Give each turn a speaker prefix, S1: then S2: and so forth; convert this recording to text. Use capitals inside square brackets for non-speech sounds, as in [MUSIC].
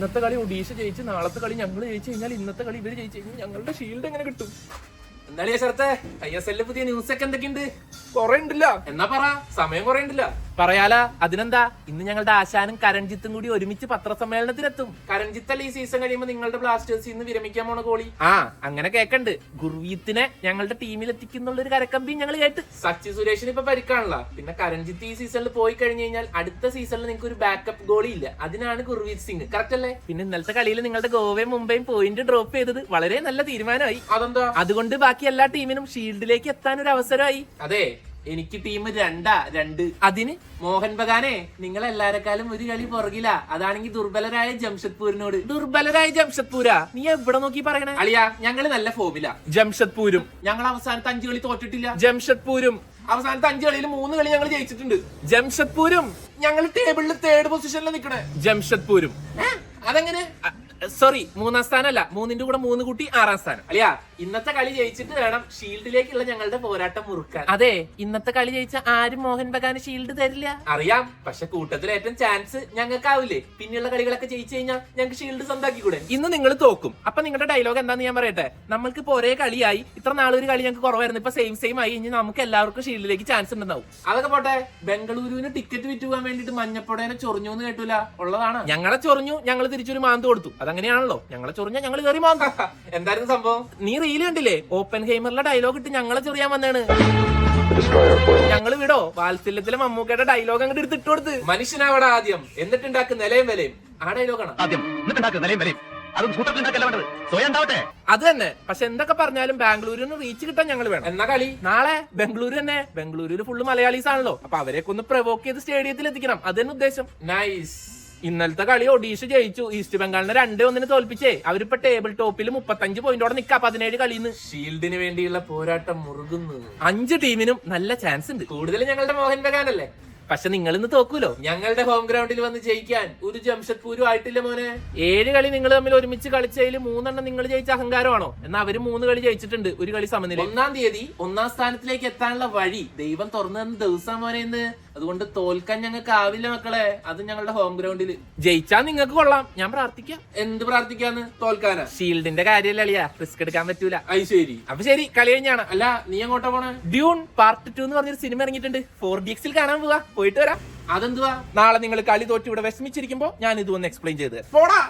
S1: ഇന്നത്തെ കളി ഒഡീഷ ജയിച്ച് നാളത്തെ കളി ഞങ്ങൾ ജയിച്ചു കഴിഞ്ഞാൽ ഇന്നത്തെ കളി ഇവർ ജയിച്ചു കഴിഞ്ഞാൽ ഞങ്ങളുടെ ഷീൽഡ് എങ്ങനെ കിട്ടും?
S2: എന്തായാലും ശരത്തെ? ഐ എസ് എല്ലിൽ പുതിയ ന്യൂസ് ഒക്കെ എന്തൊക്കെയുണ്ട്?
S1: കൊറേ ഉണ്ടല്ല.
S2: എന്നാ പറ സമയം കൊറേ ഉണ്ടല്ല.
S1: പറയാലാ അതിനെന്താ? ഇന്ന് ഞങ്ങളുടെ ആശാനും കരൺജിത്തും കൂടി ഒരുമിച്ച് പത്രസമ്മേളനത്തിനെത്തും.
S2: കരഞ്ജിത്തല്ല ഈ സീസൺ കഴിയുമ്പോൾ നിങ്ങളുടെ ബ്ലാസ്റ്റേഴ്സ് ഇന്ന് വിരമിക്കാൻ പോണ ഗോളി
S1: ആ അങ്ങനെ കേക്കണ്ട്. ഗുർവീത്തിനെ ഞങ്ങളുടെ ടീമിൽ എത്തിക്കുന്നുള്ള ഒരു കരക്കമ്പി ഞങ്ങൾ കേട്ട്.
S2: സച്ചി സുരേഷിന് ഇപ്പൊ പരിക്കാണല്ല. പിന്നെ കരൺജിത്ത് ഈ സീസണിൽ പോയി കഴിഞ്ഞു കഴിഞ്ഞാൽ അടുത്ത സീസണിൽ നിങ്ങൾക്ക് ഒരു ബാക്കപ്പ് ഗോളി ഇല്ല. അതിനാണ് ഗുർവീത് സിംഗ്. കറക്റ്റ് അല്ലേ?
S1: പിന്നെ ഇന്നലത്തെ കളിയിൽ നിങ്ങളുടെ ഗോവയും മുംബൈയും പോയിന്റ് ഡ്രോപ്പ് ചെയ്തത് വളരെ നല്ല തീരുമാനമായി.
S2: അതെന്താ?
S1: അതുകൊണ്ട് ബാക്കി എല്ലാ ടീമിനും ഷീൽഡിലേക്ക് എത്താൻ ഒരു അവസരമായി.
S2: അതെ. എനിക്ക് ടീം രണ്ടാ രണ്ട്.
S1: അതിന്?
S2: മോഹൻ ബഗാനെ നിങ്ങൾ എല്ലാരെക്കാളും ഒരു കളി പുറകില. അതാണെങ്കിൽ ദുർബലരായ ജംഷദ്പൂരിനോട്
S1: ദുർബലരായ ജംഷദ്പൂരാ നീ എവിടെ നോക്കി പറയണേ?
S2: അളിയ ഞങ്ങൾ നല്ല ഫോമില
S1: ജംഷദ്പൂരും
S2: ഞങ്ങൾ അവസാനത്തെ അഞ്ചു കളി തോറ്റിട്ടില്ല.
S1: ജംഷദ്പൂരും
S2: അവസാനത്തെ അഞ്ചു കളിയിൽ മൂന്ന് കളി ഞങ്ങൾ ജയിച്ചിട്ടുണ്ട്.
S1: ജംഷദ്പൂരും
S2: ഞങ്ങൾ ടേബിളിൽ തേർഡ് പൊസിഷനിൽ നിൽക്കണേ ജംഷദ്പൂരും
S1: സോറി മൂന്നാം സ്ഥാനമല്ല. മൂന്നിന്റെ കൂടെ മൂന്ന് കൂട്ടി ആറാം സ്ഥാനം.
S2: അല്ലയാ ഇന്നത്തെ കളി ജയിച്ചിട്ട് വേണം ഷീൽഡിലേക്കുള്ള ഞങ്ങളുടെ പോരാട്ടം മുറുക്കാൻ.
S1: അതെ ഇന്നത്തെ കളി ജയിച്ച ആരും മോഹൻ ബഗാന് ഷീൽഡ് തരില്ല.
S2: അറിയാം പക്ഷെ കൂട്ടത്തിൽ ഏറ്റവും ചാൻസ് ഞങ്ങൾക്കാവില്ലേ? പിന്നെയുള്ള കളികളൊക്കെ ജയിച്ചു കഴിഞ്ഞാൽ ഞങ്ങൾക്ക് ഷീൽഡ് സ്വന്താക്കിക്കൂടെ?
S1: ഇന്ന് നിങ്ങൾ തോക്കും. അപ്പൊ നിങ്ങളുടെ ഡയലോഗ് എന്താന്ന് ഞാൻ പറയട്ടെ? നമ്മൾക്ക് ഇപ്പൊ ഒരേ കളിയായി ഇത്ര നാളൊരു കളി ഞങ്ങൾക്ക് കുറവായിരുന്നു. ഇപ്പൊ സെയിം സെയിം ആയി ഇനി നമുക്ക് എല്ലാവർക്കും ഷീൽഡിലേക്ക് ചാൻസ് ഉണ്ടാവും.
S2: അതൊക്കെ പോട്ടെ ബംഗളൂരുവിന് ടിക്കറ്റ് വിറ്റ് പോകാൻ വേണ്ടിട്ട് മഞ്ഞപ്പുടേനെ ചൊറിഞ്ഞു എന്ന് കേട്ടൂല? ഉള്ളതാണ്?
S1: ഞങ്ങളെ ചൊറിഞ്ഞു ഞങ്ങൾ തിരിച്ചൊരു മാന്ത് കൊടുത്തു. അതങ്ങനെയാണല്ലോ ഞങ്ങളെ ചൊറിഞ്ഞാൽ ഞങ്ങൾ കയറി മാന്തു [LAUGHS]
S2: എന്തായിരുന്നു സംഭവം?
S1: നീ റീൽ കണ്ടില്ലേ? ഓപ്പൻ ഹെയ്മറിലെ ഡയലോഗ് ഇട്ട് ഞങ്ങളെ ചൊറിയാൻ വന്നാണ്. ഞങ്ങൾ വിടോ. വാത്സല്യത്തിലെ മമ്മൂക്കയുടെ ഡയലോഗ് അങ്ങോട്ട് എടുത്തിട്ട് കൊടുത്ത്.
S2: മനുഷ്യനാവട ആദ്യം. എന്നിട്ടുണ്ടാക്കുന്ന നിലയും വിലയും. ആ ഡയലോഗാണ്
S3: ആദ്യം എന്നിട്ടുണ്ടാക്കുക നിലയും വിലയും. അതും
S1: തന്നെ. പക്ഷെ എന്തൊക്കെ പറഞ്ഞാലും ബാംഗ്ലൂരിന് റീച്ച് കിട്ടാൻ ഞങ്ങൾ വേണം.
S2: എന്നാ കളി?
S1: നാളെ ബംഗളൂരു തന്നെ. ബംഗളൂരുവിൽ ഫുള്ള് മലയാളീസ് ആണല്ലോ അപ്പൊ അവരെയൊക്കെ ഒന്ന് പ്രവോക്ക് ചെയ്ത് സ്റ്റേഡിയത്തിൽ എത്തിക്കണം അത് തന്നെ ഉദ്ദേശം.
S2: നൈസ്
S1: ഇന്നലത്തെ കളി ഒഡീഷ ജയിച്ചു. ഈസ്റ്റ് ബംഗാളിനെ രണ്ടേ ഒന്നിന് തോൽപ്പിച്ചേ. അവരിപ്പോ ടേബിൾ ടോപ്പിൽ മുപ്പത്തഞ്ച് പോയിന്റോടെ നിക്കാ. പതിനേഴ് കളിന്ന്
S2: ഷീൽഡിന് വേണ്ടിയുള്ള പോരാട്ടം മുറുകുന്നു
S1: അഞ്ച് ടീമിനും നല്ല ചാൻസ് ഉണ്ട്.
S2: കൂടുതൽ ഞങ്ങളുടെ മോഹൻ ബഗാൻ അല്ലേ
S1: പക്ഷെ നിങ്ങൾ ഇന്ന് തോക്കൂലോ?
S2: ഞങ്ങളുടെ ഹോം ഗ്രൗണ്ടിൽ വന്ന് ജയിക്കാൻ. ഒരു ജംഷഡ്പൂരും ആയിട്ടില്ല മോനെ.
S1: ഏഴ് കളി നിങ്ങൾ തമ്മിൽ ഒരുമിച്ച് കളിച്ചതിൽ മൂന്നെണ്ണം നിങ്ങൾ ജയിച്ച അഹങ്കാരമാണോ? എന്നാൽ അവർ മൂന്ന് കളി ജയിച്ചിട്ടുണ്ട് ഒരു കളി സമനില
S2: ഒന്നാം തീയതി ഒന്നാം സ്ഥാനത്തിലേക്ക് എത്താനുള്ള വഴി ദൈവം തുറന്നു തന്ന ദിവസം മോനെ ഇന്ന്. അതുകൊണ്ട് തോൽക്കാൻ ഞങ്ങൾക്ക് ആവില്ല മക്കളെ. അത് ഞങ്ങളുടെ ഹോം ഗ്രൗണ്ടിൽ
S1: ജയിച്ചാൽ നിങ്ങൾക്ക് കൊള്ളാം. ഞാൻ പ്രാർത്ഥിക്കാം.
S2: എന്ത് പ്രാർത്ഥിക്കാന്ന്? തോൽക്കാനാ.
S1: ഷീൽഡിന്റെ കാര്യമല്ല അളിയാ? റിസ്ക് എടുക്കാൻ പറ്റൂല.
S2: അത് ശരി.
S1: അപ്പൊ ശരി കളി കഴിഞ്ഞാണ്.
S2: അല്ല നീ എങ്ങോട്ടാ പോണേ?
S1: ഡ്യൂൺ പാർട്ട് ടു എന്ന് പറഞ്ഞൊരു സിനിമ ഇറങ്ങിയിട്ടുണ്ട്. ഫോർ ഡി എക്സിൽ കാണാൻ പോവാ. പോയിട്ട് വരാം.
S2: അതെന്തുവാ?
S1: നാളെ നിങ്ങൾ കളി തോറ്റ് ഇവിടെ വിഷമിച്ചിരിക്കുമ്പോ ഞാൻ ഇതൊന്ന് എക്സ്പ്ലെയിൻ ചെയ്ത് തരാം.
S2: പോടാ.